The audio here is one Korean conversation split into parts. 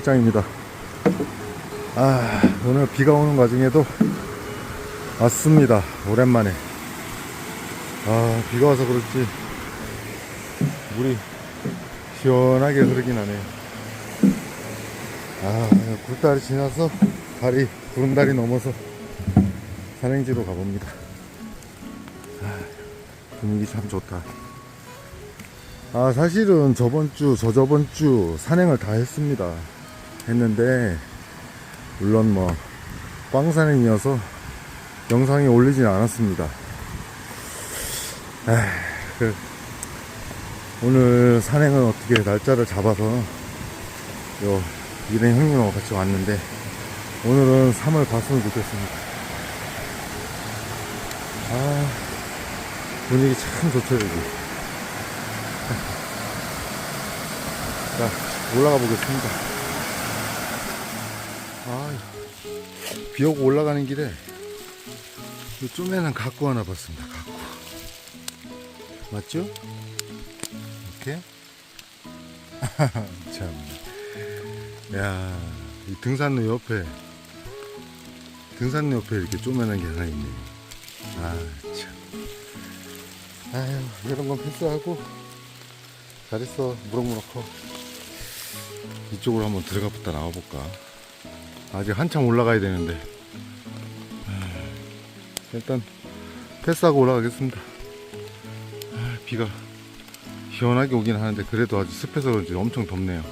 김실장입니다. 아, 오늘 비가 오는 와중에도 왔습니다. 오랜만에. 아, 비가 와서 그렇지. 물이 시원하게 흐르긴 하네요. 아, 굴다리 지나서 다리, 구름다리 넘어서 산행지로 가봅니다. 아, 분위기 참 좋다. 아, 사실은 저번 주, 저저번 주 산행을 다 했습니다. 했는데, 물론 뭐, 꽝산행이어서 영상이 올리진 않았습니다. 에휴, 그, 오늘 산행은 어떻게 날짜를 잡아서, 요, 일행 형님하고 같이 왔는데, 오늘은 3월 봤으면 좋겠습니다. 아, 분위기 참 좋죠, 여기. 자, 올라가 보겠습니다. 아, 비 오고 올라가는 길에 이 쪼매난 갖고 하나 봤습니다. 갖고. 맞죠? 이렇게? 참. 야, 이 등산로 옆에, 등산로 옆에 이렇게 쪼매난 게 하나 있네. 아, 참. 아유, 이런 건 패스하고, 잘했어, 무럭무럭 커. 이쪽으로 한번 들어가 보다 나와볼까. 아직 한참 올라가야 되는데. 아, 일단, 패스하고 올라가겠습니다. 아, 비가 시원하게 오긴 하는데, 그래도 아주 습해서 그런지 엄청 덥네요.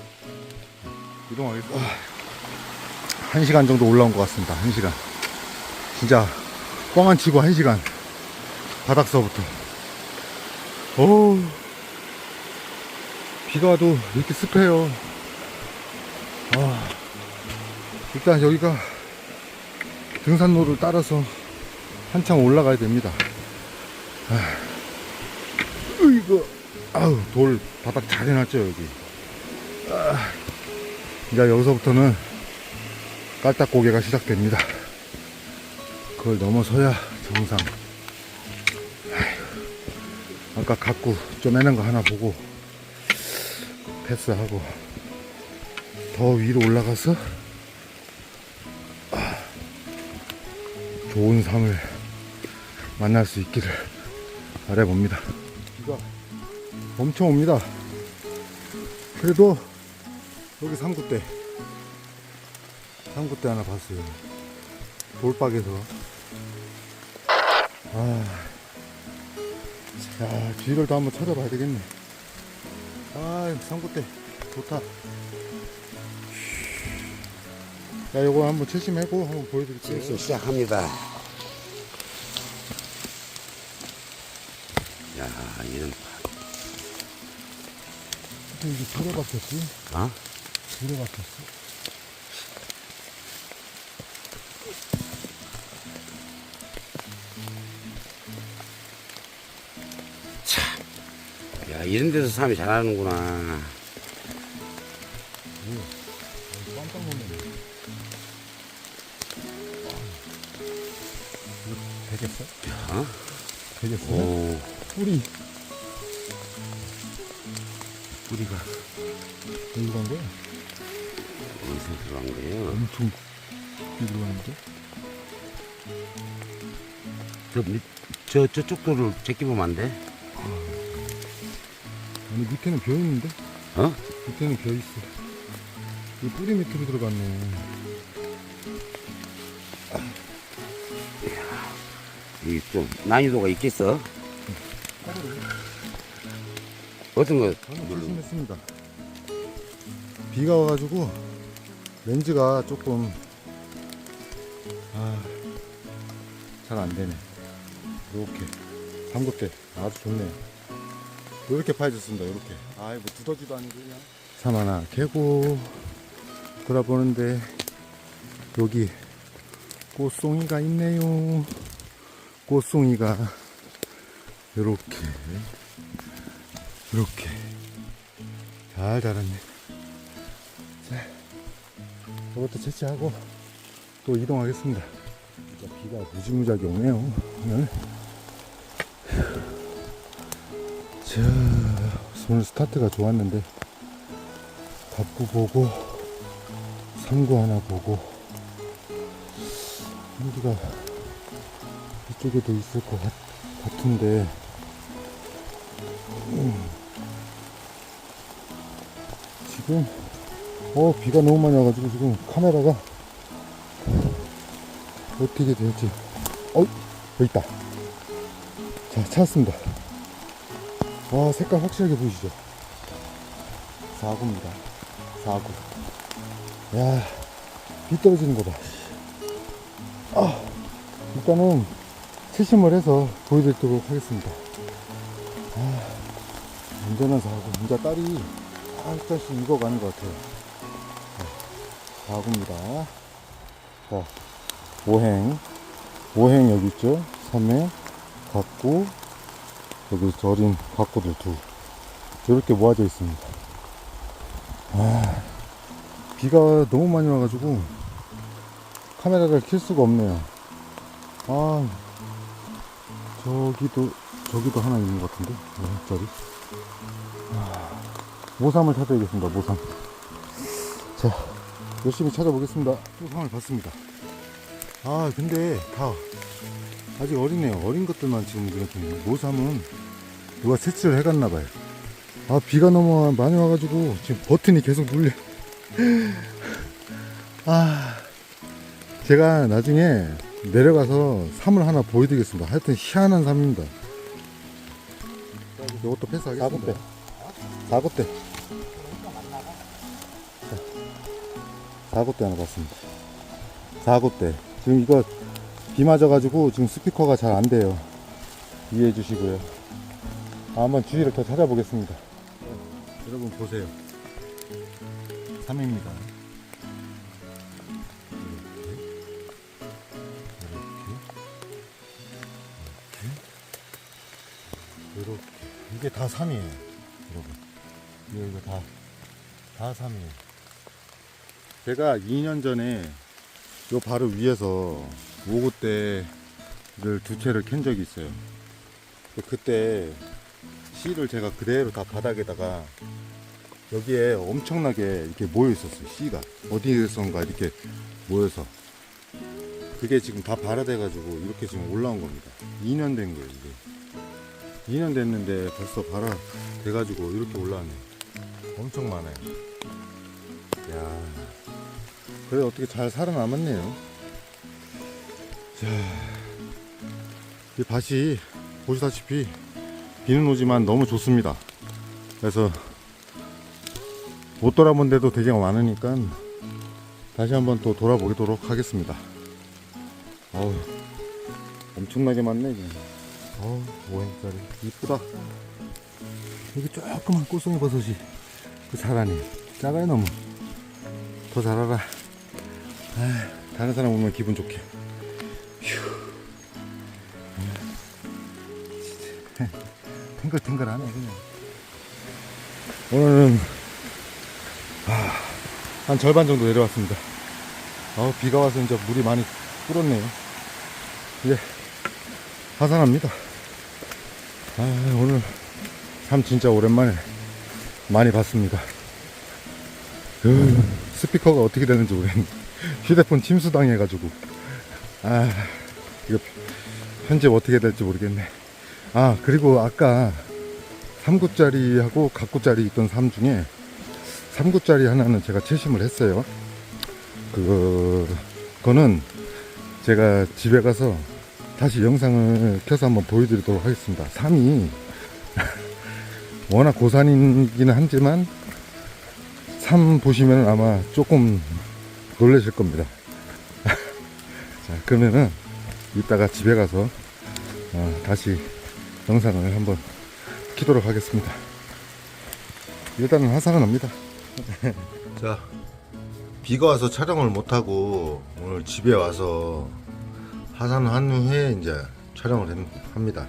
이동하겠습니다. 한 시간 정도 올라온 것 같습니다. 한 시간. 진짜, 꽝안 치고 한 시간. 바닥서부터. 오, 비가 와도 이렇게 습해요. 아, 일단 여기가 등산로를 따라서 한참 올라가야 됩니다. 아, 이거, 아우, 돌 바닥 잘 해놨죠, 여기. 아, 이제 여기서부터는 깔딱 고개가 시작됩니다. 그걸 넘어서야 정상. 아까 갖고 좀 애는 거 하나 보고 패스하고 더 위로 올라가서 좋은 삶을 만날 수 있기를 바라봅니다. 비가 엄청 옵니다. 그래도 여기 상구대 상구대 하나 봤어요. 돌박에서 아. 야, 뒤를 더 한번 찾아봐야 되겠네. 아, 상구대 좋다. 야, 요거 한번 채심하고 한번 보여드릴게요. 지금 시작합니다. 야, 이런, 이게 두레 박혔지? 어? 두레 박혔어. 야, 이런 데서 사람이 잘하는구나. 어? 되겠어? 오, 뿌리. 뿌리가 어디로 간 거야? 어디서 들어간 거예요? 엄청 뒤로 가는데? 저 밑, 저, 저쪽 돌을 제끼 보면 안 돼? 아니, 밑에는 비어 있는데? 어? 밑에는 비어 있어. 이 뿌리 밑으로 들어갔네. 이게 좀 난이도가 있겠어? 어떤 거? 조심했습니다. 비가 와가지고 렌즈가 조금 아, 잘 안 되네. 이렇게 삼국대 아주 좋네요. 이렇게 파헤졌습니다. 이렇게. 아이 뭐 두더지도 아니고 그냥. 산 하나 캐고 돌아보는데 여기 꽃송이가 있네요. 꽃송이가 이렇게 이렇게 잘 자랐네. 자, 이것도 채취하고 또 이동하겠습니다. 비가 무지무지하게 오네요. 오늘. 자, 오늘 스타트가 좋았는데 덥고 보고 삼구 하나 보고 여기가 이쪽에도 있을 것 같, 같은데. 음. 지금 어 비가 너무 많이 와가지고 지금 카메라가 어떻게 될지. 어 여기 있다. 자 찾았습니다. 와 색깔 확실하게 보이시죠? 4구입니다. 4구 야비 떨어지는 거봐. 아 일단은 채심을 해서 보여드리도록 하겠습니다. 아 안전한 4구 이제 딸이 살짝씩 익어가는 것 같아요. 4구입니다. 자 5행. 5행 여기 있죠? 3행 갖고 여기 절인 갖고도 두. 이렇게 모아져 있습니다. 아 비가 너무 많이 와가지고 카메라를 킬 수가 없네요. 아 저기도 저기도 하나 있는 것 같은데? 저리 모삼을 찾아야겠습니다 모삼. 자 열심히 찾아보겠습니다. 모삼을 봤습니다. 아 근데 다 아직 어리네요. 어린 것들만 지금 이렇게 모삼은 누가 채취를 해갔나 봐요. 아 비가 너무 많이 와가지고 지금 버튼이 계속 눌려. 아 제가 나중에 내려가서 삼을 하나 보여드리겠습니다. 하여튼 희한한 삼입니다. 이것도 패스하겠습니다. 4구 때 4구 때 하나 봤습니다. 4구 때 지금 이거 비 맞아가지고 지금 스피커가 잘 안 돼요. 이해해 주시고요. 아, 한번 주위를 더 찾아보겠습니다. 여러분 보세요. 3입니다 이게 다 3이에요 여러분. 이거 이거 다 다 3이에요. 제가 2년 전에 요 바로 위에서 5구대를 두 채를 캔 적이 있어요. 그때 씨를 제가 그대로 다 바닥에다가 여기에 엄청나게 이렇게 모여 있었어요 씨가. 어디에선가 이렇게 모여서. 그게 지금 다 발화돼 가지고 이렇게 지금 올라온 겁니다. 2년 된 거예요 이게 2년 됐는데 벌써 발화 돼 가지고 이렇게 올라왔네 엄청 많아요 야 그래 어떻게 잘 살아남았네요 자, 이 밭이 보시다시피 비는 오지만 너무 좋습니다. 그래서 못 돌아본 데도 되게 많으니까 다시 한번 또 돌아보도록 하겠습니다. 어우, 엄청나게 많네, 이게. 어우, 5행짜리. 이쁘다. 여기 조그만 꽃송이 버섯이 그 자라니. 작아요, 너무. 더 자라라. 아, 다른 사람 오면 기분 좋게. 탱글탱글하네 그냥 오늘은 아, 한 절반 정도 내려왔습니다 어, 비가 와서 이제 물이 많이 불었네요 이제 하산합니다 아, 오늘 참 진짜 오랜만에 많이 봤습니다. 그 스피커가 어떻게 되는지 모르겠네. 휴대폰 침수당해가지고. 아 이거 편집 어떻게 될지 모르겠네. 아 그리고 아까 3구짜리하고 각구짜리 있던 삶 중에 3구짜리 하나는 제가 채심을 했어요. 그거 그거는 제가 집에 가서 다시 영상을 켜서 한번 보여드리도록 하겠습니다 3이 워낙 고산이기는 하지만 3 보시면 아마 조금 놀라실 겁니다 자 그러면은 이따가 집에 가서 어, 다시 영상을 한번 키도록 하겠습니다. 일단은 하산합니다. 자, 비가 와서 촬영을 못하고 오늘 집에 와서 하산한 후에 이제 촬영을 했- 합니다.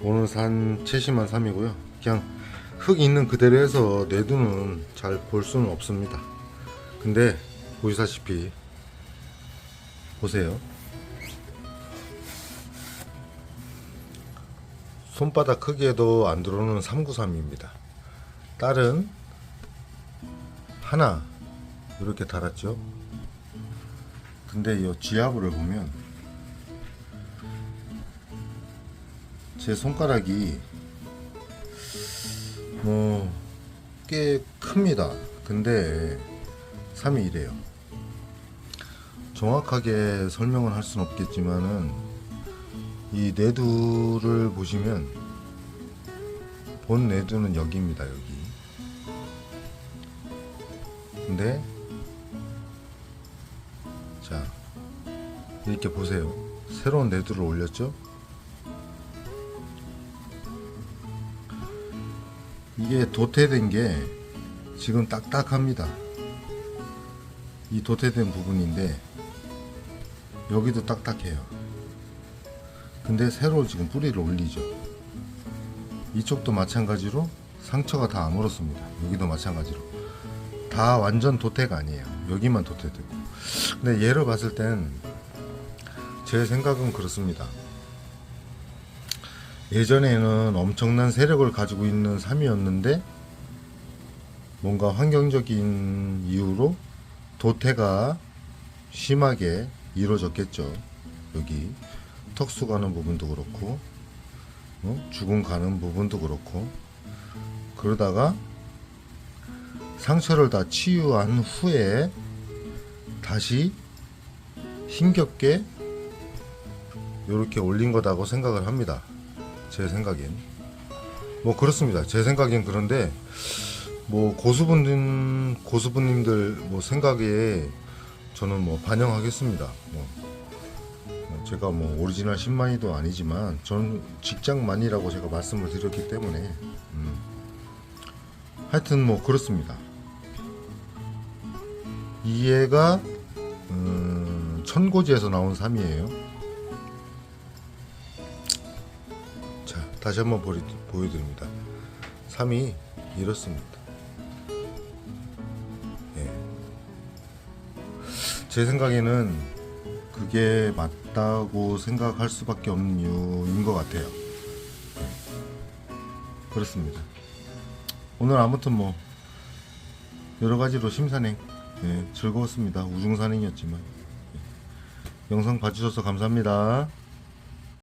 오늘 산 채심한 삶이고요. 그냥 흙 있는 그대로 해서 내두는 잘 볼 수는 없습니다. 근데 보시다시피 보세요. 손바닥 크기에도 안 들어오는 393입니다. 딸은 하나, 이렇게 달았죠. 근데 이 지압을 보면 제 손가락이 뭐 꽤 큽니다. 근데 3이 이래요. 정확하게 설명을 할 수는 없겠지만은 이 내두를 보시면 본 내두는 여기입니다. 여기. 근데 자 이렇게 보세요. 새로운 내두를 올렸죠? 이게 도태된 게 지금 딱딱합니다. 이 도태된 부분인데 여기도 딱딱해요. 근데 새로 지금 뿌리를 올리죠. 이쪽도 마찬가지로 상처가 다 아물었습니다. 여기도 마찬가지로 다 완전 도태가 아니에요. 여기만 도태되고. 근데 얘를 봤을 땐 제 생각은 그렇습니다. 예전에는 엄청난 세력을 가지고 있는 삶이었는데 뭔가 환경적인 이유로 도태가 심하게 이루어졌겠죠. 여기 턱수 가는 부분도 그렇고 어? 죽음 가는 부분도 그렇고 그러다가 상처를 다 치유한 후에 다시 힘겹게 이렇게 올린 거다고 생각을 합니다. 제 생각엔 뭐 그렇습니다. 제 생각엔 그런데 뭐 고수분 고수분님들 뭐 생각에 저는 뭐 반영하겠습니다. 뭐뭐 제가 뭐 오리지널 10만이도 아니지만 저는 직장만이라고 제가 말씀을 드렸기 때문에 음. 하여튼 뭐 그렇습니다. 이해가 음, 천고지에서 나온 삶이에요. 다시 한번 보리, 보여드립니다. 삶이 이렇습니다. 예. 제 생각에는 그게 맞다고 생각할 수밖에 없는 이유인 것 같아요. 예. 그렇습니다. 오늘 아무튼 뭐 여러 가지로 심산행 예, 즐거웠습니다. 우중산행이었지만 예. 영상 봐주셔서 감사합니다.